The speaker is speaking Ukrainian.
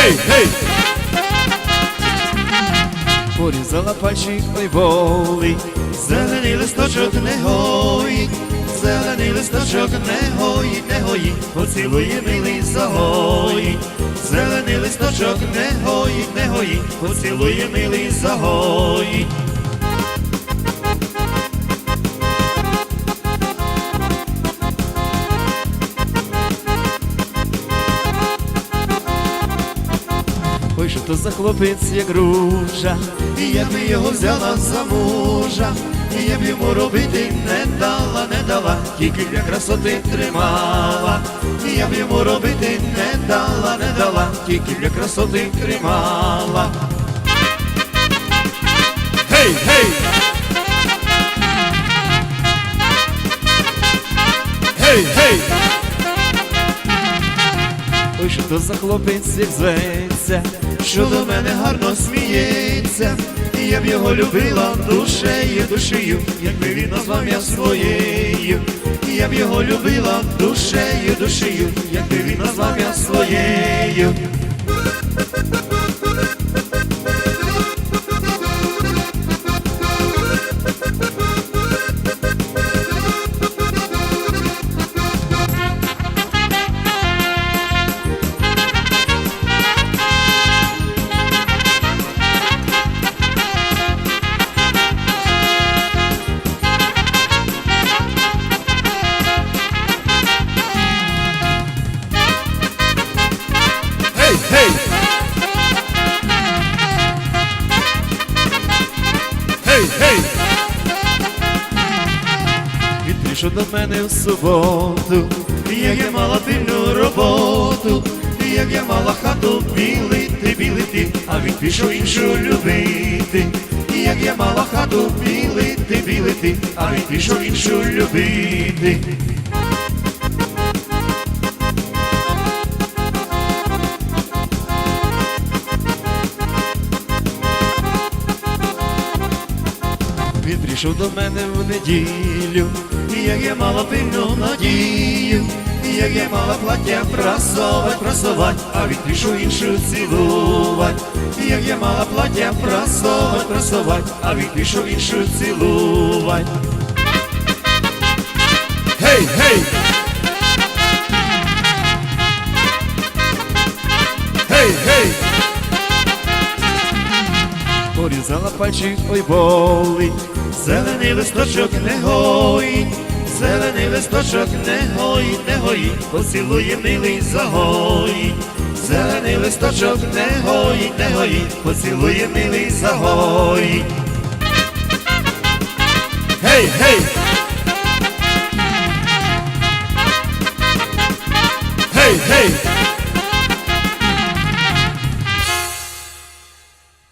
гей, гей! Порізала пальчик пейболі, зелений листочок не гоїть, зелений листочок не гої, не гоїть, поцілує милий загоїть, зелений листочок не гоїть, не гоїть, поцілує милий загоїть. Ой, то за хлопець, як ружа, і я би його взяла за мужа, і я б йому робити не дала, не дала, тільки для красоти тримала, і я б йому робити не дала, не дала, тільки для красоти тримала. Гей, гей! Гей, гей! Ой, що то за хлопець, як зветься, що до мене гарно сміється, і я б його любила душею, душею, якби він назвав я своєю, і я б його любила душею, душею, якби він назвав я своєю. Прийшов до мене в суботу, як я мала пильну роботу, як я мала хату білити, білити, а він пішов іншу любити. Як я мала хату білити, білити, а він пішов іншу любити. Він прийшов до мене в неділю, і як я мала пильну надію, як я мала плаття прасовать, прасовать, а він прийшов іншу цілувать, і як я мала плаття прасовать, прасовать, а він прийшов іншу цілувать. Гей, гей! Гей, гей! порізала пальчик, ой болить, зелений листочок не гоїть, зелений листочок не гоїть, не гоїть, поцілує милий загоїть, зелений листочок не гоїть, не гоїть, поцілує милий загоїть. Гей, гей! Гей, гей!